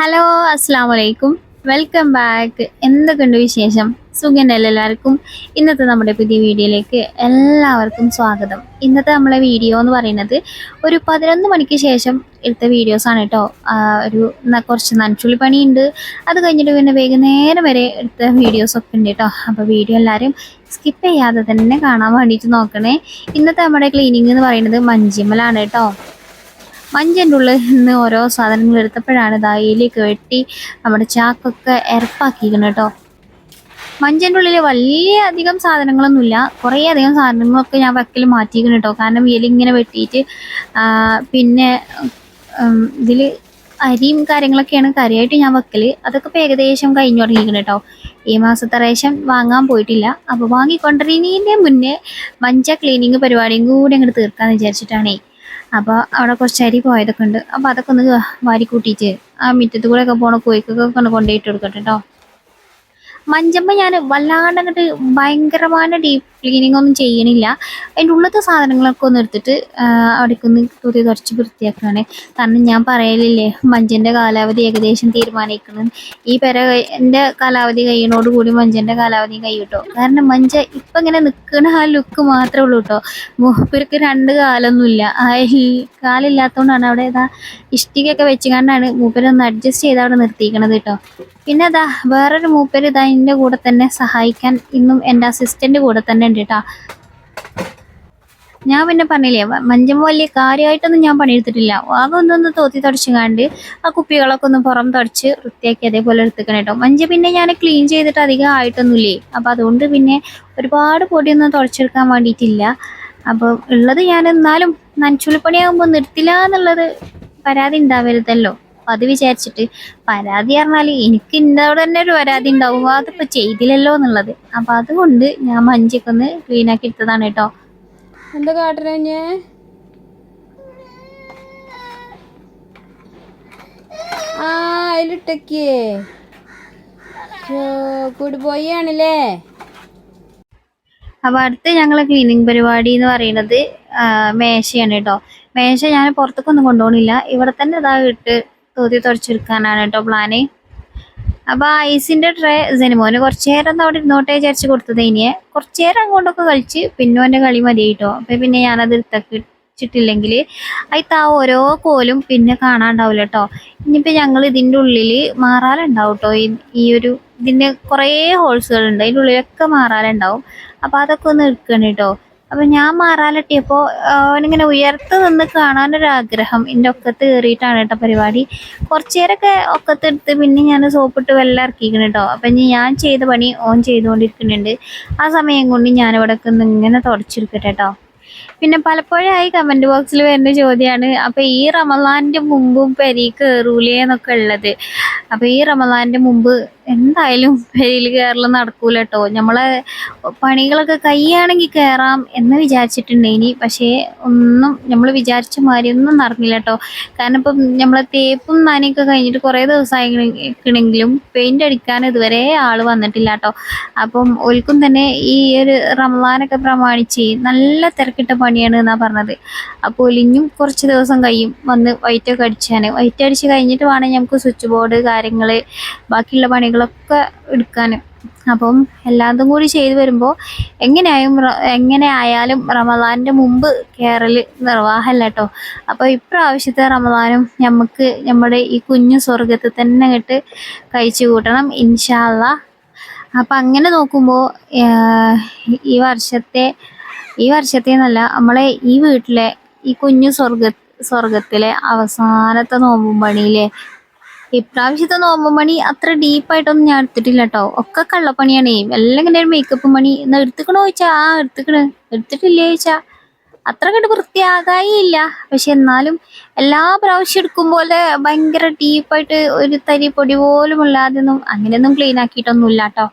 Hello അസ്സാം വലൈക്കും welcome back എന്തൊക്കെയുണ്ട് വിശേഷം? സുഖനല്ല എല്ലാവർക്കും? ഇന്നത്തെ നമ്മുടെ പുതിയ വീഡിയോയിലേക്ക് എല്ലാവർക്കും സ്വാഗതം. ഇന്നത്തെ നമ്മളെ വീഡിയോ എന്ന് പറയുന്നത് ഒരു പതിനൊന്ന് മണിക്ക് ശേഷം എടുത്ത വീഡിയോസാണ് കേട്ടോ. ഒരു കുറച്ച് നനച്ചുള്ളി പണിയുണ്ട്. അത് കഴിഞ്ഞിട്ട് പിന്നെ വൈകുന്നേരം വരെ എടുത്ത വീഡിയോസൊക്കെ ഉണ്ട് കേട്ടോ. അപ്പോൾ വീഡിയോ എല്ലാവരും സ്കിപ്പ് ചെയ്യാതെ തന്നെ കാണാൻ വേണ്ടിയിട്ട് നോക്കണേ. ഇന്നത്തെ നമ്മുടെ ക്ലീനിങ് എന്ന് പറയുന്നത് മഞ്ചിമ്മലാണ് കേട്ടോ. മഞ്ചന്റെ ഉള്ളിൽ നിന്ന് ഓരോ സാധനങ്ങൾ എടുത്തപ്പോഴാണ് ഇതാ എലിയൊക്കെ വെട്ടി നമ്മുടെ ചാക്കൊക്കെ ഇറപ്പാക്കിയിരിക്കുന്നത് കേട്ടോ. മഞ്ചന്റെ ഉള്ളിൽ വലിയ അധികം സാധനങ്ങളൊന്നുമില്ല കുറേ അധികം സാധനങ്ങളൊക്കെ ഞാൻ വക്കിൽ മാറ്റിയിരിക്കണം കേട്ടോ. കാരണം ഇങ്ങനെ വെട്ടിയിട്ട് പിന്നെ ഇതിൽ അരിയും കാര്യങ്ങളൊക്കെയാണ് കറിയായിട്ട് ഞാൻ വെക്കൽ. അതൊക്കെ ഇപ്പോൾ ഏകദേശം കഴിഞ്ഞു തുടങ്ങിയിരിക്കണം കേട്ടോ. ഈ മാസത്തെ റേഷൻ വാങ്ങാൻ പോയിട്ടില്ല. അപ്പോൾ വാങ്ങിക്കൊണ്ടിരുന്നതിന്റെ മുന്നേ മഞ്ച ക്ലീനിങ് പരിപാടിയും കൂടി അങ്ങോട്ട് തീർക്കാമെന്ന് വിചാരിച്ചിട്ടാണേ. അപ്പോൾ അവിടെ കുറച്ച് അരി പോയതൊക്കെ ഉണ്ട്. അപ്പോൾ അതൊക്കെ ഒന്ന് വാരി കൂട്ടിയിട്ട് ആ മുറ്റത്ത് കൂടെ ഒക്കെ പോണ കോഴിക്കൊക്കെ ഒന്ന് കൊണ്ടുപോയിട്ട് കൊടുക്കട്ടെ കേട്ടോ മഞ്ചമ്മ ഞാൻ വല്ലാണ്ട് അങ്ങോട്ട് ഭയങ്കരമായ ഡീപ്പ് ക്ലീനിങ് ഒന്നും ചെയ്യണില്ല. അതിന്റെ ഉള്ളത്തെ സാധനങ്ങളൊക്കെ ഒന്ന് എടുത്തിട്ട് ആ, അവിടേക്ക് ഒന്ന് തുതി തുടച്ച് വൃത്തിയാക്കുകയാണ്. കാരണം ഞാൻ പറയലില്ലേ മഞ്ചന്റെ കാലാവധി ഏകദേശം തീരുമാനിക്കണം. ഈ പെര എന്റെ കാലാവധി കഴിയണോടുകൂടി മഞ്ചന്റെ കാലാവധി കഴിയൂട്ടോ കാരണം മഞ്ച ഇപ്പം ഇങ്ങനെ നിൽക്കുന്ന ആ ലുക്ക് മാത്രമേ ഉള്ളൂ കേട്ടോ മൂപ്പർക്ക് രണ്ട് കാലൊന്നുമില്ല. കാലില്ലാത്തതുകൊണ്ടാണ് അവിടെ ഇതാ ഇഷ്ടികയൊക്കെ വെച്ചുകൊണ്ടാണ് മൂപ്പരൊന്ന് അഡ്ജസ്റ്റ് ചെയ്ത് അവിടെ നിർത്തിയിരിക്കണത് കേട്ടോ പിന്നെ അതാ വേറൊരു മൂപ്പര് ഇതാ എന്റെ കൂടെ തന്നെ സഹായിക്കാൻ ഇന്നും എന്റെ അസിസ്റ്റന്റ് കൂടെ തന്നെ ഉണ്ട് കേട്ടോ ഞാൻ പിന്നെ പറഞ്ഞില്ലേ മഞ്ഞ വലിയ കാര്യമായിട്ടൊന്നും ഞാൻ പണിയെടുത്തിട്ടില്ല. ആകെ ഒന്നൊന്ന് തോത്തി തുടച്ചുകാണ്ട് ആ കുപ്പികളൊക്കെ ഒന്ന് പുറം തുടച്ച് വൃത്തിയാക്കി അതേപോലെ എടുത്തിക്കണം കേട്ടോ മഞ്ച പിന്നെ ഞാൻ ക്ലീൻ ചെയ്തിട്ട് അധികം ആയിട്ടൊന്നുമില്ലേ? അപ്പോൾ അതുകൊണ്ട് പിന്നെ ഒരുപാട് പൊടിയൊന്നും തുടച്ചെടുക്കാൻ വേണ്ടിയിട്ടില്ല. അപ്പോൾ ഉള്ളത് ഞാൻ എന്നാലും നനച്ചുള്ളിപ്പണിയാകുമ്പോൾ നിർത്തില്ല എന്നുള്ളത് പരാതി ഉണ്ടാവരുതല്ലോ. അപ്പൊ അത് വിചാരിച്ചിട്ട് പരാതി പറഞ്ഞാൽ എനിക്ക് ഇന്നവിടെ തന്നെ ഒരു പരാതി ഉണ്ടാവും. അതിപ്പോൾ ചെയ്തില്ലല്ലോ എന്നുള്ളത്. അപ്പോൾ അതുകൊണ്ട് ഞാൻ മഞ്ചൊക്കെ ഒന്ന് ക്ലീൻ ആക്കി എടുത്തതാണ് കേട്ടോ. എന്താ കാട്ടണേ ആ അതിലിട്ടക്കേ ബോയ് ആണല്ലേ. അപ്പോൾ അടുത്ത് ഞങ്ങളെ ക്ലീനിങ് പരിപാടി എന്ന് പറയുന്നത് മേശയാണ് കേട്ടോ. മേശ ഞാൻ പുറത്തേക്കൊന്നും കൊണ്ടുപോകണില്ല. ഇവിടെ തന്നെ ഇതാ ഇട്ട് തോതി തുടച്ചെടുക്കാനാണ് കേട്ടോ പ്ലാന് അപ്പോൾ ഐസിന്റെ ട്രേ ജനിമോന് കുറച്ച് നേരം അവിടെ ഇരുന്നോട്ടെ വിചാരിച്ച് കൊടുത്തത് ഇനിയെ. കുറച്ച് നേരം അങ്ങോട്ടൊക്കെ കളിച്ച് പിന്നെ എന്റെ കളി മതി കേട്ടോ അപ്പോൾ പിന്നെ ഞാനത് എടുത്തൊക്കെ വെച്ചിട്ടില്ലെങ്കിൽ അതിൽ ആ ഓരോ കോലും പിന്നെ കാണാണ്ടാവില്ല കേട്ടോ ഇനിയിപ്പോൾ ഞങ്ങൾ ഇതിന്റെ ഉള്ളിൽ മാറാലുണ്ടാവും കേട്ടോ ഈ ഒരു ഇതിന്റെ കുറേ ഹോൾസുകളുണ്ട് അതിന്റെ ഉള്ളിലൊക്കെ മാറാലുണ്ടാവും. അപ്പോൾ അതൊക്കെ ഒന്ന് എടുക്കണം കേട്ടോ അപ്പോൾ ഞാൻ മാറാലിട്ടിയപ്പോൾ അവനിങ്ങനെ ഉയർത്ത് നിന്ന് കാണാനൊരാഗ്രഹം. എന്റെ ഒക്കത്ത് കയറിയിട്ടാണ് കേട്ടോ പരിപാടി. കുറച്ച് നേരമൊക്കെ ഒക്കത്തെടുത്ത് പിന്നെ ഞാൻ സോപ്പിട്ട് വെള്ളം ഇറക്കിക്കണം കേട്ടോ. അപ്പം ഇനി ഞാൻ ചെയ്ത പണി ഓൺ ചെയ്തുകൊണ്ടിരിക്കുന്നുണ്ട്. ആ സമയം കൊണ്ട് ഞാനിവിടെ നിന്ന് ഇങ്ങനെ തുടച്ചിരിക്കട്ടെ കേട്ടോ. പിന്നെ പലപ്പോഴായി കമന്റ് ബോക്സിൽ വരുന്ന ചോദ്യമാണ് അപ്പൊ ഈ റമദാന്റെ മുമ്പും പരി കയറൂലേ എന്നൊക്കെ ഉള്ളത്. അപ്പൊ ഈ റമദാന്റെ മുമ്പ് എന്തായാലും പെരിയിൽ കയറലും നടക്കൂല കേട്ടോ നമ്മളെ പണികളൊക്കെ കയ്യാണെങ്കിൽ കയറാം എന്ന് വിചാരിച്ചിട്ടുണ്ടേനി പക്ഷേ ഒന്നും നമ്മൾ വിചാരിച്ച മാതിരി ഒന്നും നടന്നില്ല കേട്ടോ കാരണം ഇപ്പം നമ്മളെ തേപ്പും നനയൊക്കെ കഴിഞ്ഞിട്ട് കുറേ ദിവസമായിക്കണെങ്കിലും പെയിന്റ് അടിക്കാൻ ഇതുവരെ ആൾ വന്നിട്ടില്ല കേട്ടോ അപ്പം ഒൽക്കും തന്നെ ഈ ഒരു റമദാനൊക്കെ പ്രമാണിച്ച് നല്ല തിരക്കിട്ട പണിയാണ് എന്നാ പറഞ്ഞത്. അപ്പോൾ ഒലിഞ്ഞും കുറച്ച് ദിവസം കഴിയും വന്ന് വൈറ്റൊക്കെ അടിച്ചാൽ വൈറ്റ് അടിച്ച് കഴിഞ്ഞിട്ട് വേണം നമുക്ക് സ്വിച്ച് ബോർഡ് കാര്യങ്ങൾ ബാക്കിയുള്ള പണികളൊക്കെ എടുക്കാൻ അപ്പം എല്ലാതും കൂടി ചെയ്തു വരുമ്പോൾ എങ്ങനെയായും എങ്ങനെ ആയാലും റമദാനിന്റെ മുമ്പ് കയറൽ നിർവാഹമല്ല കേട്ടോ അപ്പോൾ ഇപ്രാവശ്യത്തെ റമദാനും നമുക്ക് നമ്മുടെ ഈ കുഞ്ഞു സ്വർഗത്തിൽ തന്നെ അങ്ങോട്ട് കഴിച്ചു കൂട്ടണം ഇൻഷാല്ല അപ്പം അങ്ങനെ നോക്കുമ്പോൾ ഈ വർഷത്തെ ഈ വർഷത്തെ എന്നല്ല നമ്മളെ ഈ വീട്ടിലെ ഈ കുഞ്ഞു സ്വർഗ സ്വർഗത്തിലെ അവസാനത്തെ നോമ്പും പണിയിലെ ഇപ്രാവശ്യത്തെ നോമ്പ് പണി അത്ര ഡീപ്പായിട്ടൊന്നും ഞാൻ എടുത്തിട്ടില്ല കേട്ടോ ഒക്കെ കള്ളപ്പണിയാണ്. എല്ലാം ഇങ്ങനെ മേക്കപ്പ് മണി എന്നാ എടുത്തുക്കണോ ചോദിച്ചാ ആ എടുത്തുക്കണ്. എടുത്തിട്ടില്ലേ ചോദിച്ചാ. അത്ര കണ്ട് വൃത്തിയാകായി ഇല്ല. പക്ഷെ എന്നാലും എല്ലാ പ്രാവശ്യം എടുക്കും പോലെ ഭയങ്കര ഡീപ്പായിട്ട് ഒരു തരി പൊടി പോലും ഇല്ലാതെയൊന്നും അങ്ങനെയൊന്നും ക്ലീൻ ആക്കിയിട്ടൊന്നുമില്ല കേട്ടോ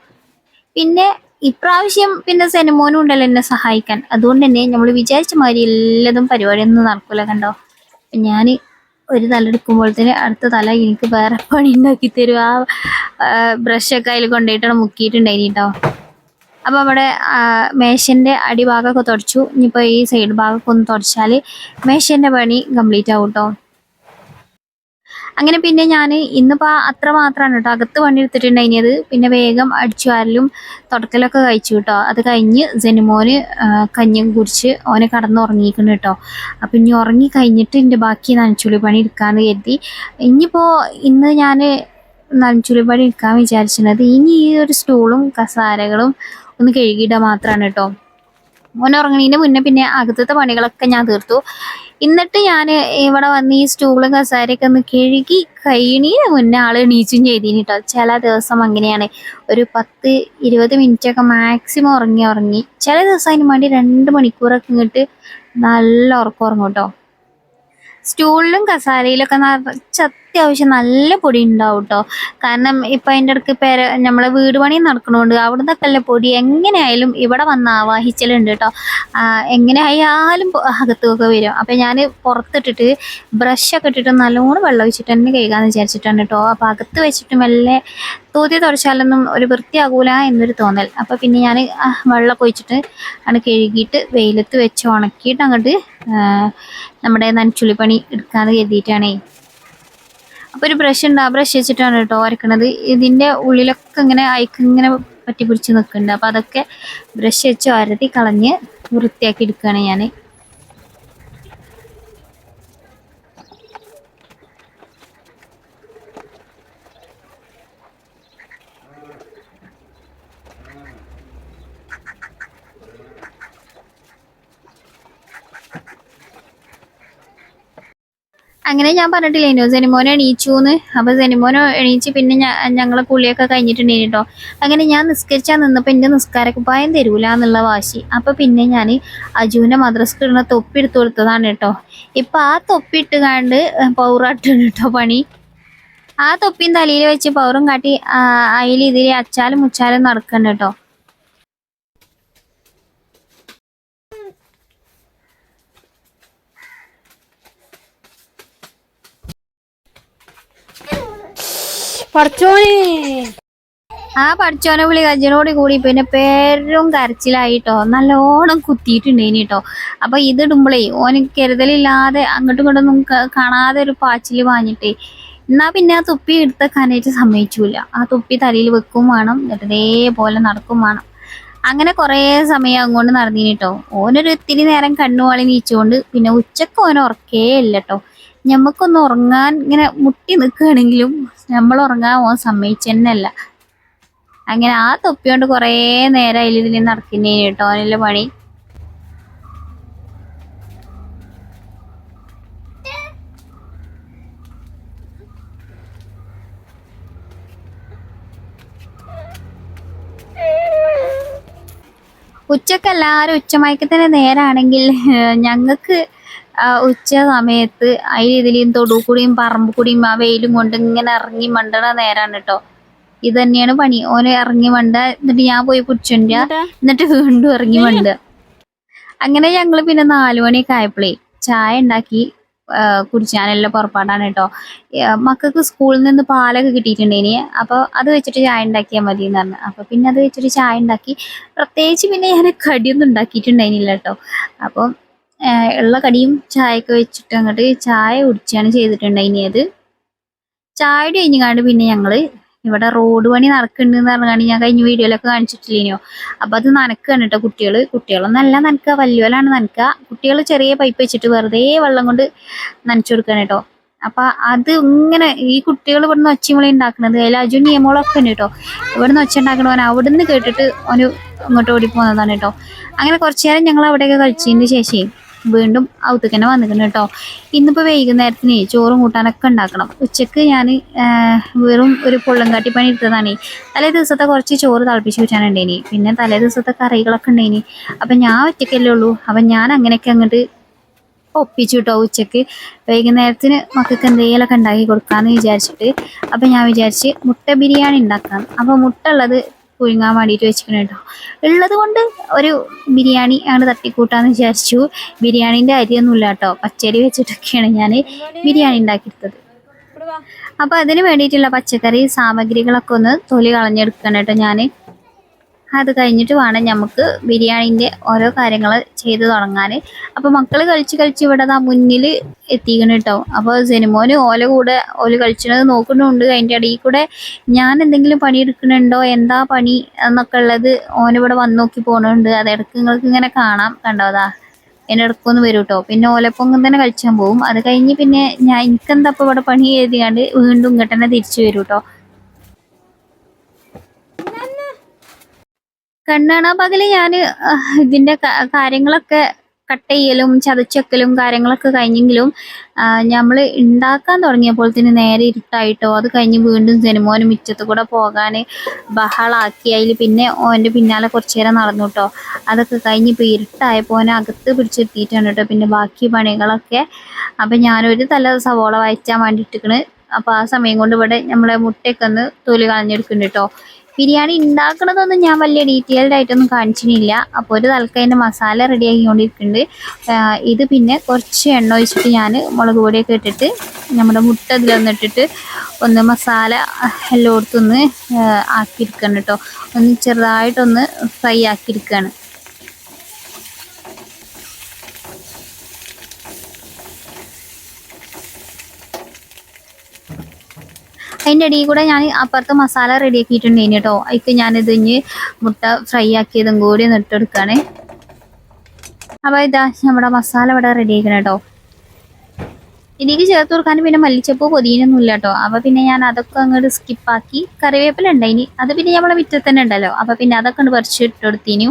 പിന്നെ ഇപ്രാവശ്യം പിന്നെ സെനിമോനും ഉണ്ടല്ലോ എന്നെ സഹായിക്കാൻ. അതുകൊണ്ട് തന്നെ നമ്മൾ വിചാരിച്ച മാതിരി എല്ലാതും പരിപാടിയൊന്നും നടക്കൂല കണ്ടോ. ഞാൻ ഒരു തല എടുക്കുമ്പോഴത്തേന് അടുത്ത തല എനിക്ക് വേറെ പണി ഉണ്ടാക്കി തരും. ആ ബ്രഷൊക്കെ അതിൽ കൊണ്ടുപോയിട്ടാണ് മുക്കിയിട്ടുണ്ടായിനി കേട്ടോ അപ്പോൾ അവിടെ മേശന്റെ അടിഭാഗമൊക്കെ തുടച്ചു. ഇനിയിപ്പോൾ ഈ സൈഡ് ഭാഗമൊക്കെ ഒന്ന് തുടച്ചാൽ മേശന്റെ പണി കംപ്ലീറ്റ് ആവും കേട്ടോ അങ്ങനെ പിന്നെ ഞാൻ ഇന്നിപ്പോൾ അത്ര മാത്രമാണ് കേട്ടോ. അകത്ത് പണി എടുത്തിട്ടുണ്ടായിരുന്നത്. പിന്നെ വേഗം അടിച്ചു വാരലും തുടക്കലൊക്കെ കഴിച്ചു കേട്ടോ. അത് കഴിഞ്ഞ് ജനുമോന് കഞ്ഞും കുടിച്ച് ഓനെ കടന്നുറങ്ങിയിരിക്കുന്നു കേട്ടോ. അപ്പം ഇനി ഉറങ്ങി കഴിഞ്ഞിട്ട് എന്റെ ബാക്കി നനച്ചുള്ളി പണി എടുക്കാമെന്ന് കരുതി. ഇനിയിപ്പോൾ ഇന്ന് ഞാൻ നനച്ചുള്ളി പണി എടുക്കാൻ വിചാരിച്ചിരുന്നത് ഇനി ഈ ഒരു സ്റ്റൂളും കസാരകളും ഒന്ന് കഴുകിയിടുക മാത്രമാണ് കേട്ടോ. ഓനെ ഉറങ്ങണീന്റെ മുന്നേ പിന്നെ അകത്തത്തെ പണികളൊക്കെ ഞാൻ തീർത്തു. എന്നിട്ട് ഞാൻ ഇവിടെ വന്ന് ഈ സ്റ്റൂളും കസാരയൊക്കെ ഒന്ന് കഴുകി കഴിയണീന് മുന്നേ ആൾ എണീച്ചും ചെയ്തിന് കേട്ടോ ചില ദിവസം അങ്ങനെയാണ്. ഒരു പത്ത് ഇരുപത് മിനിറ്റ് ഒക്കെ മാക്സിമം ഉറങ്ങി ഉറങ്ങി. ചില ദിവസം അതിന് വേണ്ടി രണ്ട് മണിക്കൂറൊക്കെ ഇങ്ങോട്ട് നല്ല ഉറക്കം ഉറങ്ങും കേട്ടോ സ്റ്റൂളിലും കസാരയിലൊക്കെ നിറച്ച് അത്യാവശ്യം നല്ല പൊടി ഉണ്ടാവും കേട്ടോ കാരണം ഇപ്പം അതിന്റെ ഇടയ്ക്ക് പേര നമ്മളെ വീട് പണി നടക്കണോണ്ട് അവിടുന്ന് അല്ല പൊടി എങ്ങനെയായാലും ഇവിടെ വന്ന് ആവാഹിച്ചലുണ്ട് കേട്ടോ ആ, എങ്ങനെ ആയാലും പൊ- അകത്തുമൊക്കെ വരും. അപ്പം ഞാൻ പുറത്തിട്ടിട്ട് ബ്രഷൊക്കെ ഇട്ടിട്ട് നല്ലോണം വെള്ളം ഒഴിച്ചിട്ട് തന്നെ കഴുകാന്ന് വിചാരിച്ചിട്ടാണ് കേട്ടോ അപ്പം അകത്ത് വെച്ചിട്ട് മെല്ലെ തൂതി തുടച്ചാലൊന്നും ഒരു വൃത്തിയാകൂല എന്നൊരു തോന്നൽ. അപ്പം പിന്നെ ഞാൻ വെള്ളമൊക്കെ ഒഴിച്ചിട്ട് ആണ് കഴുകിയിട്ട് വെയിലത്ത് വെച്ച് ഉണക്കിയിട്ട് അങ്ങോട്ട് നമ്മുടെ നനച്ചുള്ളിപ്പണി എടുക്കാന്ന് കരുതിയിട്ടാണേ. അപ്പോൾ ഒരു ബ്രഷ് ഉണ്ട്. ആ ബ്രഷ് വെച്ചിട്ടാണ് കേട്ടോ വരക്കണത് ഇതിന്റെ ഉള്ളിലൊക്കെ ഇങ്ങനെ അയക്ക് ഇങ്ങനെ പറ്റി പിടിച്ച് നിൽക്കുന്നുണ്ട് അപ്പോൾ അതൊക്കെ ബ്രഷ് വെച്ച് വരത്തി കളഞ്ഞ് വൃത്തിയാക്കി എടുക്കുകയാണ് ഞാൻ അങ്ങനെ ഞാൻ പറഞ്ഞിട്ടില്ലേനോ സെനിമോനെ എണീച്ചുന്ന്. അപ്പൊ സെനിമോനെ എണീച്ച് പിന്നെ ഞങ്ങളെ കുളിയൊക്കെ കഴിഞ്ഞിട്ടുണ്ടേനി കേട്ടോ അങ്ങനെ ഞാൻ നിസ്കരിച്ചാൽ നിന്നപ്പോൾ എന്റെ നിസ്കാരക്കുപ്പായം തരൂല എന്നുള്ള വാശി. അപ്പൊ പിന്നെ ഞാൻ അജുവിന്റെ മദ്രസ്ക്ക് ഇടുന്ന തൊപ്പി കൊടുത്തതാണ് കേട്ടോ ഇപ്പൊ ആ തൊപ്പി ഇട്ട് കാണ്ട് പൗറാട്ടാണ് കേട്ടോ പണി. ആ തൊപ്പിയും തലയിൽ വെച്ച് പൗറും കാട്ടി അതിൽ ഇതിൽ അച്ചാലും മുച്ചാലും നടക്കണ്ട കേട്ടോ പഠിച്ചോനെ. ആ പഠിച്ചോനെ വിളി കജ്ജനോട് കൂടി പിന്നെ പേരും കരച്ചിലായിട്ടോ. നല്ലോണം കുത്തിയിട്ടുണ്ടേനി കേട്ടോ അപ്പൊ ഇത് ഇടുമ്പളേ ഓന് കരുതലില്ലാതെ അങ്ങോട്ടും നമുക്ക് കാണാതെ ഒരു പാച്ചിൽ വാങ്ങിട്ടേ എന്നാ പിന്നെ ആ തുപ്പി എടുത്തേക്കാനായിട്ട് സമ്മതിച്ചൂല. ആ തുപ്പി തലയിൽ വെക്കും വേണം ഇതേപോലെ നടക്കും വേണം. അങ്ങനെ കുറേ സമയം അങ്ങോട്ട് നടന്നീനി കേട്ടോ ഓനൊരു ഇത്തിരി നേരം കണ്ണുവാളി നീച്ചുകൊണ്ട് പിന്നെ ഉച്ചയ്ക്ക് ഓൻ ഉറക്കേ ഇല്ല കേട്ടോ ഞമ്മക്കൊന്ന് ഉറങ്ങാൻ ഇങ്ങനെ മുട്ടി നിൽക്കുകയാണെങ്കിലും നമ്മൾ ഉറങ്ങാൻ ഓൻ സമ്മതിച്ചെന്നല്ല. അങ്ങനെ ആ തൊപ്പി കൊണ്ട് കുറേ നേരം അതിൽ ഇതിൽ നടക്കുന്നേ കേട്ടോ അതിന്റെ പണി. ഉച്ചയ്ക്ക് എല്ലാവരും ഉച്ചമയക്കത്തിന് നേരാണെങ്കിൽ ഞങ്ങൾക്ക് ഉച്ച സമയത്ത് അതിൽ ഇതിലും തൊടു കൂടിയും പറമ്പ് കൂടിയും ആ വെയിലും കൊണ്ട് ഇങ്ങനെ ഇറങ്ങി മണ്ടണ നേരാണ് കേട്ടോ ഇത് തന്നെയാണ് പണി. ഓന് ഇറങ്ങി മണ്ട എന്നിട്ട് ഞാൻ പോയി കുടിച്ചുണ്ട എന്നിട്ട്? വീണ്ടും ഇറങ്ങി മണ്ട. അങ്ങനെ ഞങ്ങൾ പിന്നെ നാലു മണിയൊക്കെ ആയപ്പോഴേ ചായ ഉണ്ടാക്കി കുടിച്ചാനെല്ലാം പുറപ്പാടാണ് കേട്ടോ മക്കൾക്ക് സ്കൂളിൽ നിന്ന് പാലൊക്കെ കിട്ടിയിട്ടുണ്ടേനി. അപ്പോൾ അത് വെച്ചിട്ട് ചായ ഉണ്ടാക്കിയാൽ മതി എന്ന് പറഞ്ഞു. അപ്പോൾ പിന്നെ അത് വെച്ചിട്ട് ചായ ഉണ്ടാക്കി. പ്രത്യേകിച്ച് പിന്നെ ഞാൻ കടിയൊന്നും ഉണ്ടാക്കിയിട്ടുണ്ടായിരുന്നില്ല കേട്ടോ അപ്പം ഉള്ള കടിയും ചായയൊക്കെ വെച്ചിട്ട് അങ്ങോട്ട് ചായ കുടിച്ചാണ് ചെയ്തിട്ടുണ്ടായിനിയത് ചായ കഴിഞ്ഞാണ്ട് പിന്നെ ഞങ്ങൾ ഇവിടെ റോഡ് പണി നടക്കുന്നുണ്ടെന്ന് പറഞ്ഞാണ് ഞാൻ കഴിഞ്ഞ വീഡിയോയിലൊക്കെ കാണിച്ചിട്ടില്ലേനോ? അപ്പൊ അത് നനക്കാണ് കേട്ടോ കുട്ടികൾ. കുട്ടികളൊന്നല്ല നനക്കുക വലിയവരാണ് നനക്കുക കുട്ടികൾ ചെറിയ പൈപ്പ് വെച്ചിട്ട് വെറുതെ വെള്ളം കൊണ്ട് നനച്ചു കൊടുക്കാണ് കേട്ടോ അപ്പൊ അത് ഇങ്ങനെ ഈ കുട്ടികൾ ഇവിടുന്ന് ഒച്ചമുളി ഉണ്ടാക്കുന്നത് അതിൽ അജു നിയമങ്ങളൊക്കെ ഉണ്ട് കേട്ടോ ഇവിടുന്ന് ഒച്ച ഉണ്ടാക്കണവൻ അവിടുന്ന് കേട്ടിട്ട് ഒരു ഇങ്ങോട്ട് ഓടി പോകുന്നതാണ് കേട്ടോ അങ്ങനെ കുറച്ചു നേരം ഞങ്ങൾ അവിടെയൊക്കെ കളിച്ചതിന് ശേഷം വീണ്ടും ഔത്തേക്ക് തന്നെ വന്നിട്ടുണ്ട് കേട്ടോ. ഇന്നിപ്പോൾ വൈകുന്നേരത്തിന് ചോറും കൂട്ടാനൊക്കെ ഉണ്ടാക്കണം. ഉച്ചയ്ക്ക് ഞാൻ വെറും ഒരു പൊള്ളങ്കാട്ടി പണി എടുത്തതാണ്. തലേ ദിവസത്തെ കുറച്ച് ചോറ് തിളപ്പിച്ച് വെച്ചാനുണ്ടേനി പിന്നെ തലേ ദിവസത്തെ കറികളൊക്കെ ഉണ്ടേനി. അപ്പം ഞാൻ ഒറ്റയ്ക്കല്ലേ ഉള്ളൂ. അപ്പം ഞാൻ അങ്ങനെയൊക്കെ അങ്ങോട്ട് ഒപ്പിച്ചു കേട്ടോ ഉച്ചയ്ക്ക്. വൈകുന്നേരത്തിന് മക്കൾക്ക് എന്തെങ്കിലുമൊക്കെ ഉണ്ടാക്കി കൊടുക്കാമെന്ന് വിചാരിച്ചിട്ട്. അപ്പം ഞാൻ വിചാരിച്ച് മുട്ട ബിരിയാണി ഉണ്ടാക്കാം. അപ്പോൾ മുട്ട ഉള്ളത് പുഴുങ്ങാൻ വേണ്ടിയിട്ട് വെച്ചിരിക്കണം കേട്ടോ. ഉള്ളത് കൊണ്ട് ഒരു ബിരിയാണി അങ്ങനെ തട്ടിക്കൂട്ടാന്ന് വിചാരിച്ചു. ബിരിയാണീന്റെ അരിയൊന്നും ഇല്ല കേട്ടോ. പച്ചരി വെച്ചിട്ടൊക്കെയാണ് ഞാൻ ബിരിയാണി ഉണ്ടാക്കിയെടുത്തത്. അപ്പോൾ അതിന് വേണ്ടിയിട്ടുള്ള പച്ചക്കറി സാമഗ്രികളൊക്കെ ഒന്ന് തൊലി കളഞ്ഞെടുക്കണം കേട്ടോ ഞാൻ അത് കഴിഞ്ഞിട്ട് വേണം നമുക്ക് ബിരിയാണീന്റെ ഓരോ കാര്യങ്ങൾ ചെയ്തു തുടങ്ങാൻ. അപ്പോൾ മക്കൾ കളിച്ച് കളിച്ച് ഇവിടെ നാ മുന്നിൽ എത്തിക്കണം കേട്ടോ അപ്പോൾ സിനിമോന് ഓല കൂടെ ഓല കളിച്ചത് നോക്കുന്നുണ്ട്. അതിന്റെ ഇടയിൽ കൂടെ ഞാൻ എന്തെങ്കിലും പണി എടുക്കുന്നുണ്ടോ? എന്താ പണി എന്നൊക്കെ ഉള്ളത് ഓനിവിടെ വന്ന് നോക്കി പോകണുണ്ട് അത് ഇടയ്ക്ക് നിങ്ങൾക്ക് ഇങ്ങനെ കാണാം കണ്ടോ അതാ എന്റെ ഇടക്കൊന്ന് വരും കേട്ടോ പിന്നെ ഓലപ്പൊങ്ങം തന്നെ കഴിച്ചാൻ പോകും അത് കഴിഞ്ഞ് പിന്നെ ഞാൻ എനിക്കെന്താ ഇപ്പോൾ ഇവിടെ പണി എഴുതിയാണ്ട് വീണ്ടും ഇങ്ങോട്ട് തന്നെ തിരിച്ചു വരും കേട്ടോ കണ്ണാണ പകൽ ഞാൻ ഇതിന്റെ കാര്യങ്ങളൊക്കെ കട്ട് ചെയ്യലും ചതച്ചെക്കലും കാര്യങ്ങളൊക്കെ കഴിഞ്ഞെങ്കിലും നമ്മൾ ഉണ്ടാക്കാൻ തുടങ്ങിയപ്പോഴത്തേന് നേരെ ഇരുട്ടായിട്ടോ. അത് കഴിഞ്ഞ് വീണ്ടും സിനിമോന് മുറ്റത്ത് കൂടെ പോകാൻ ബഹളാക്കി. അതിൽ പിന്നെ ഓന്റെ പിന്നാലെ കുറച്ച് നേരം നടന്നു കേട്ടോ അതൊക്കെ കഴിഞ്ഞ് ഇപ്പോൾ ഇരുട്ടായപ്പോൾ ഓനെ അകത്ത് പിടിച്ചെത്തിയിട്ടാണ് കേട്ടോ പിന്നെ ബാക്കി പണികളൊക്കെ അപ്പം ഞാനൊരു തല സവോള വേണ്ടി വേണ്ടിയിട്ടിരിക്കണ്. അപ്പോൾ ആ സമയം കൊണ്ട് ഇവിടെ നമ്മളെ മുട്ടയൊക്കെ ഒന്ന് തൊലി കളഞ്ഞെടുക്കുന്നുണ്ട് കേട്ടോ ബിരിയാണി ഉണ്ടാക്കണതൊന്നും ഞാൻ വലിയ ഡീറ്റെയിൽഡ് ആയിട്ടൊന്നും കാണിച്ചിട്ടില്ല. അപ്പോൾ ഒരു തലക്ക് അതിന്റെ മസാല റെഡി ആക്കിക്കൊണ്ടിരിക്കുന്നുണ്ട്. ഇത് പിന്നെ കുറച്ച് എണ്ണ ഒഴിച്ചിട്ട് ഞാൻ മുളക് പൊടിയൊക്കെ ഇട്ടിട്ട് നമ്മുടെ മുട്ട ഇതിലൊന്നിട്ടിട്ട് ഒന്ന് മസാല എല്ലാം ഒന്ന് ആക്കിയിരിക്കണം കേട്ടോ. ഒന്ന് ചെറുതായിട്ടൊന്ന് ഫ്രൈ ആക്കിയെടുക്കുകയാണ് അതിന്റെ ഇടയിൽ കൂടെ ഞാൻ അപ്പുറത്ത് മസാല റെഡി ഇനി കേട്ടോ. അതിക്ക് ഞാനിത് ഇനി മുട്ട ഫ്രൈ ആക്കിയതും കൂടി ഒന്ന് ഇട്ടെടുക്കുകയാണ് അപ്പോൾ ഇതാ നമ്മുടെ മസാല ഇവിടെ റെഡി ആക്കണം കേട്ടോ. ഇതിലേക്ക് ചേർത്ത് കൊടുക്കാൻ പിന്നെ മല്ലിച്ചപ്പ് പൊതിനൊന്നും ഇല്ല കേട്ടോ. അപ്പോൾ പിന്നെ ഞാൻ അതൊക്കെ അങ്ങോട്ട് സ്കിപ്പാക്കി കറിവേപ്പില ഉണ്ടായിനി അത് പിന്നെ നമ്മളെ മുറ്റത്ത് തന്നെ ഉണ്ടല്ലോ അപ്പോൾ പിന്നെ അതൊക്കെ ഒന്ന് പറിച്ച് ഇട്ടെടുത്തിനു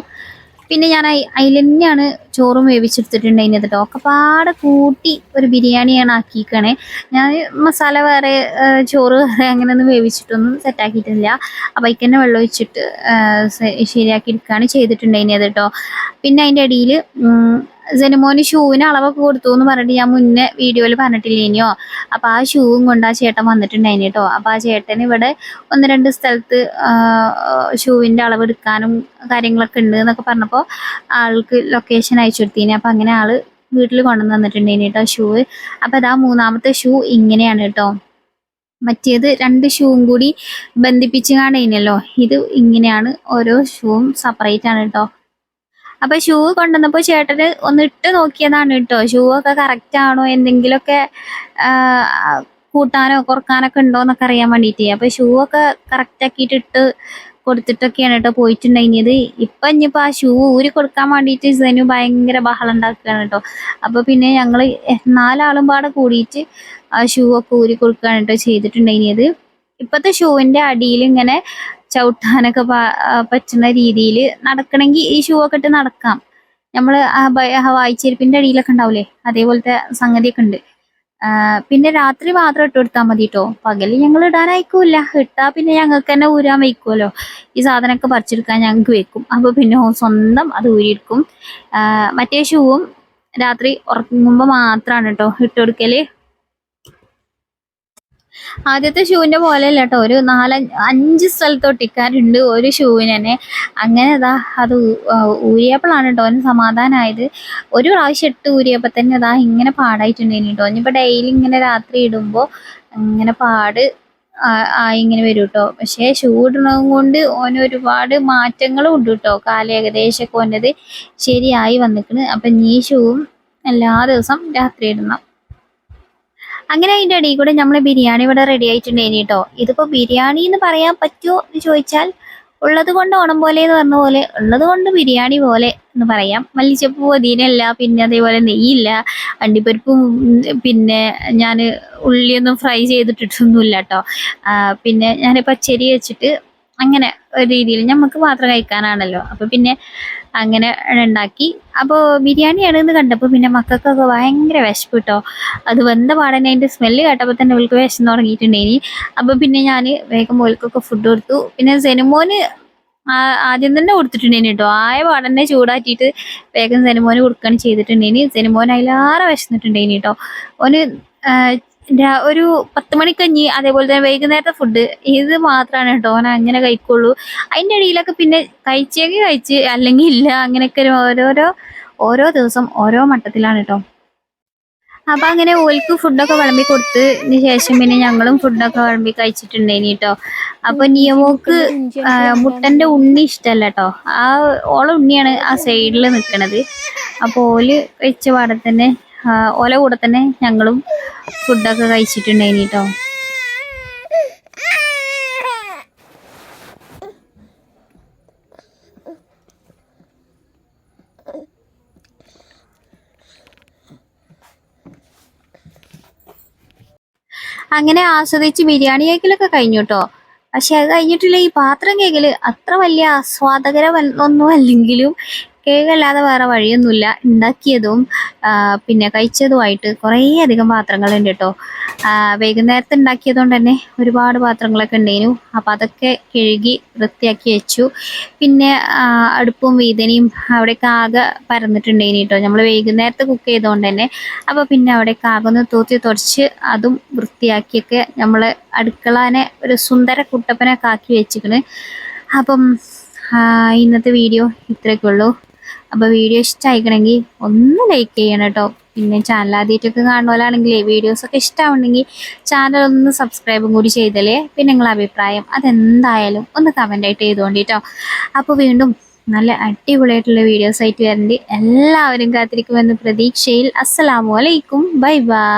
പിന്നെ ഞാൻ അതിൽ തന്നെയാണ് ചോറും വേവിച്ചെടുത്തിട്ടുണ്ടായിന് കേട്ടോ. ഒക്കെ പാടെ കൂട്ടി ഒരു ബിരിയാണിയാണ് ആക്കിക്കണേ ഞാൻ മസാല വേറെ ചോറ് വേറെ അങ്ങനെയൊന്നും വേവിച്ചിട്ടൊന്നും സെറ്റാക്കിയിട്ടില്ല അപ്പോൾ അതിൽ തന്നെ വെള്ളം ഒഴിച്ചിട്ട് ശരിയാക്കി എടുക്കുകയാണ് ചെയ്തിട്ടുണ്ട് അത് കേട്ടോ. പിന്നെ അതിന്റെ ഇടയിൽ ജനമോന് ഷൂവിന് അളവൊക്കെ കൊടുത്തു എന്ന് പറഞ്ഞിട്ട് ഞാൻ മുന്നേ വീഡിയോയിൽ പറഞ്ഞിട്ടില്ലേനിയോ അപ്പോൾ ആ ഷൂവും കൊണ്ട് ആ ചേട്ടൻ വന്നിട്ടുണ്ടായിന് കേട്ടോ. അപ്പോൾ ആ ചേട്ടൻ ഇവിടെ ഒന്ന് രണ്ട് സ്ഥലത്ത് ഷൂവിന്റെ അളവ് എടുക്കാനും കാര്യങ്ങളൊക്കെ ഉണ്ട് എന്നൊക്കെ പറഞ്ഞപ്പോൾ ആൾക്ക് ലൊക്കേഷൻ അയച്ചു കൊടുത്തീനി. അപ്പോൾ അങ്ങനെ ആൾ വീട്ടിൽ കൊണ്ടുവന്ന് തന്നിട്ടുണ്ടായിന് കേട്ടോ ഷൂ അപ്പോൾ അതാ മൂന്നാമത്തെ ഷൂ ഇങ്ങനെയാണ് കേട്ടോ. മറ്റേത് രണ്ട് ഷൂവും കൂടി ബന്ധിപ്പിച്ച് കാണുന്നല്ലോ ഇത് ഇങ്ങനെയാണ് ഓരോ ഷൂവും സെപ്പറേറ്റ് ആണ് കേട്ടോ. അപ്പൊ ഷൂ കൊണ്ടുവന്നപ്പോ ചേട്ടന് ഒന്ന് ഇട്ട് നോക്കിയതാണ് കേട്ടോ. ഷൂ ഒക്കെ കറക്റ്റ് ആണോ? എന്തെങ്കിലുമൊക്കെ കൂട്ടാനോ കുറക്കാനൊക്കെ ഉണ്ടോ എന്നൊക്കെ അറിയാൻ വേണ്ടിയിട്ട്. അപ്പൊ ഷൂ ഒക്കെ കറക്റ്റ് ആക്കിയിട്ട് ഇട്ട് കൊടുത്തിട്ടൊക്കെയാണ് കേട്ടോ പോയിട്ടുണ്ടായിരുന്നത്. ഇപ്പൊ ഇനിയിപ്പോ ആ ഷൂ ഊരി കൊടുക്കാൻ വേണ്ടിയിട്ട് സെനു ഭയങ്കര ബഹളം ഉണ്ടാക്കുകയാണ് കേട്ടോ. അപ്പൊ പിന്നെ ഞങ്ങൾ നാലാളും പാടെ കൂടിയിട്ട് ആ ഷൂ ഒക്കെ ഊരി കൊടുക്കുകയാണ് കേട്ടോ ചെയ്തിട്ടുണ്ടായിരുന്നത്. ഇപ്പത്തെ ഷൂവിന്റെ അടിയിൽ ഇങ്ങനെ ചവിട്ടാനൊക്കെ പറ്റുന്ന രീതിയിൽ നടക്കണമെങ്കിൽ ഈ ഷൂ ഒക്കെ ഇട്ട് നടക്കാം. നമ്മൾ വായിച്ചെരുപ്പിന്റെ അടിയിലൊക്കെ ഉണ്ടാവില്ലേ അതേപോലത്തെ സംഗതിയൊക്കെ ഉണ്ട്. പിന്നെ രാത്രി മാത്രം ഇട്ട് കൊടുത്താൽ മതി കേട്ടോ പകൽ ഞങ്ങൾ ഇടാൻ അയക്കൂല ഇട്ടാ പിന്നെ ഞങ്ങൾക്ക് തന്നെ ഊരാൻ വയ്ക്കുമല്ലോ ഈ സാധനമൊക്കെ പറിച്ചെടുക്കാൻ ഞങ്ങൾക്ക് വെക്കും അപ്പോൾ പിന്നെ സ്വന്തം അത് ഊരിയെടുക്കും. മറ്റേ ഷൂവും രാത്രി ഉറങ്ങുമ്പോൾ മാത്രമാണ് കേട്ടോ ഇട്ട് കൊടുക്കൽ. ആദ്യത്തെ ഷൂവിന്റെ പോലെ അല്ല കേട്ടോ ഒരു നാല് അഞ്ച് സ്ഥലത്ത് ഒട്ടിക്കാറുണ്ട് ഒരു ഷൂവിന് തന്നെ. അങ്ങനെ അതാ അത് ഊരിയപ്പോഴാണ് കേട്ടോ അവന് സമാധാനമായത് ഒരു പ്രാവശ്യം ഇട്ട് ഊരിയപ്പോൾ തന്നെ അതാ ഇങ്ങനെ പാടായിട്ടുണ്ടായിരുന്നു കേട്ടോ ഇനിയിപ്പോൾ ഡെയിലി ഇങ്ങനെ രാത്രി ഇടുമ്പോൾ ഇങ്ങനെ പാട് ആയി ഇങ്ങനെ വരും കേട്ടോ പക്ഷേ ഷൂ ഇടണതും കൊണ്ട് ഓന് ഒരുപാട് മാറ്റങ്ങളും ഉണ്ട് കേട്ടോ കാല ഏകദേശമൊക്കെ ഓന്റെത് ശരിയായി വന്നിക്കണ്. അപ്പം നീ ഷൂവും എല്ലാ ദിവസം രാത്രി ഇടണം. അങ്ങനെ അതിന്റെ ഇടയിൽ കൂടെ നമ്മളെ ബിരിയാണി ഇവിടെ റെഡി ആയിട്ടുണ്ടായിരുന്നു കേട്ടോ ഇതിപ്പോൾ ബിരിയാണി എന്ന് പറയാൻ പറ്റുമോ എന്ന് ചോദിച്ചാൽ ഉള്ളത് കൊണ്ട് ഓണം പോലെ എന്ന് പറഞ്ഞ പോലെ ഉള്ളത് കൊണ്ട് ബിരിയാണി പോലെ എന്ന് പറയാം. മല്ലിച്ചപ്പ് പൊതിനല്ല പിന്നെ അതേപോലെ നെയ്യില്ല അണ്ടിപ്പരിപ്പും പിന്നെ ഞാൻ ഉള്ളിയൊന്നും ഫ്രൈ ചെയ്തിട്ടിട്ടൊന്നുമില്ല കേട്ടോ പിന്നെ ഞാൻ പച്ചരി വെച്ചിട്ട് അങ്ങനെ ഒരു രീതിയിൽ നമുക്ക് മാത്രം കഴിക്കാനാണല്ലോ. അപ്പൊ പിന്നെ അങ്ങനെ ഉണ്ടാക്കി. അപ്പോൾ ബിരിയാണിയാണെന്ന് കണ്ടപ്പോൾ പിന്നെ മക്കൾക്കൊക്കെ ഭയങ്കര വിശപ്പ് കിട്ടോ അത് വെന്ത പാടനെ അതിന്റെ സ്മെല്ല് കേട്ടപ്പോൾ തന്നെ അവൾക്ക് വിശന്ന് തുടങ്ങിയിട്ടുണ്ടേനി അപ്പോൾ പിന്നെ ഞാൻ വേഗം ഓൽക്കൊക്കെ ഫുഡ് കൊടുത്തു. പിന്നെ സെനുമോന് ആദ്യം തന്നെ കൊടുത്തിട്ടുണ്ടേനി കേട്ടോ. ആയ പാടനെ ചൂടാറ്റിയിട്ട് വേഗം സെനുമോന് കൊടുക്കുകയാണ് ചെയ്തിട്ടുണ്ടേനി സെനുമോൻ അതിലാറെ വിശന്നിട്ടുണ്ടേനി കേട്ടോ. ഓന് ഒരു പത്ത് മണിക്കഞ്ഞി അതേപോലെ തന്നെ വൈകുന്നേരത്തെ ഫുഡ് ഇത് മാത്രമാണ് കേട്ടോ. ഓന അങ്ങനെ കഴിക്കുള്ളൂ. അതിന്റെ ഇടയിലൊക്കെ പിന്നെ കഴിച്ചെങ്കിൽ കഴിച്ച് അല്ലെങ്കിൽ ഇല്ല അങ്ങനെയൊക്കെ ഒരു ഓരോരോ ഓരോ ദിവസം ഓരോ മട്ടത്തിലാണ് കേട്ടോ. അപ്പൊ അങ്ങനെ ഓൽക്ക് ഫുഡൊക്കെ വിളമ്പി കൊടുത്തതിന് ശേഷം പിന്നെ ഞങ്ങളും ഫുഡൊക്കെ വിളമ്പി കഴിച്ചിട്ടുണ്ടേനി കേട്ടോ. അപ്പൊ നിയമോക്ക് മുട്ടന്റെ ഉണ്ണി ഇഷ്ടല്ല കേട്ടോ. ആ ഓളെ ഉണ്ണിയാണ് ആ സൈഡിൽ നിൽക്കണത് അപ്പൊ ഓൽ കഴിച്ച പാടെ തന്നെ ഓല കൂടെ തന്നെ ഞങ്ങളും ഫുഡൊക്കെ കഴിച്ചിട്ടുണ്ടായിനി കേട്ടോ അങ്ങനെ ആസ്വദിച്ച് ബിരിയാണി കേക്കിലൊക്കെ കഴിഞ്ഞു കേട്ടോ പക്ഷെ അത് കഴിഞ്ഞിട്ടില്ല ഈ പാത്രം കേക്കിൽ അത്ര വലിയ ആസ്വാദകര ഒന്നും അല്ലെങ്കിലും കേക്ക് വേറെ വഴിയൊന്നുമില്ല. ഉണ്ടാക്കിയതും പിന്നെ കഴിച്ചതുമായിട്ട് കുറേയധികം പാത്രങ്ങളുണ്ട് കേട്ടോ. വൈകുന്നേരത്ത് ഉണ്ടാക്കിയതുകൊണ്ട് തന്നെ ഒരുപാട് പാത്രങ്ങളൊക്കെ ഉണ്ടായിരുന്നു അപ്പം അതൊക്കെ കഴുകി വൃത്തിയാക്കി വെച്ചു. പിന്നെ അടുപ്പും വീതനയും അവിടെയൊക്കെ ആകെ പരന്നിട്ടുണ്ടായിരുന്നു കേട്ടോ. നമ്മൾ വൈകുന്നേരത്തെ കുക്ക് ചെയ്തുകൊണ്ട് തന്നെ അപ്പോൾ പിന്നെ അവിടെയൊക്കെ ആകെ ഒന്ന് തൂത്തി തുടച്ച് അതും വൃത്തിയാക്കിയൊക്കെ നമ്മൾ അടുക്കളനെ ഒരു സുന്ദര കുട്ടപ്പനൊക്കെ ആക്കി വെച്ചിക്കണ്. അപ്പം ഇന്നത്തെ വീഡിയോ ഇത്രയൊക്കെ ഉള്ളൂ. അപ്പോൾ വീഡിയോ ഇഷ്ടമായിക്കണമെങ്കിൽ ഒന്ന് ലൈക്ക് ചെയ്യണം കേട്ടോ പിന്നെ ചാനൽ ആദ്യമായിട്ടൊക്കെ കാണുന്നവരാണെങ്കിലേ വീഡിയോസൊക്കെ ഇഷ്ടമാവുന്നെങ്കിൽ ചാനൽ ഒന്ന് സബ്സ്ക്രൈബും കൂടി ചെയ്തല്ലേ പിന്നെ നിങ്ങളെ അഭിപ്രായം അതെന്തായാലും ഒന്ന് കമന്റായിട്ട് ചെയ്തുകൊണ്ട് കേട്ടോ അപ്പോൾ വീണ്ടും നല്ല അടിപൊളിയായിട്ടുള്ള വീഡിയോസ് ആയിട്ട് വരണ്ട്. എല്ലാവരും കാത്തിരിക്കുമെന്ന് പ്രതീക്ഷയിൽ. അസ്സലാമു അലൈക്കും. Bye bye.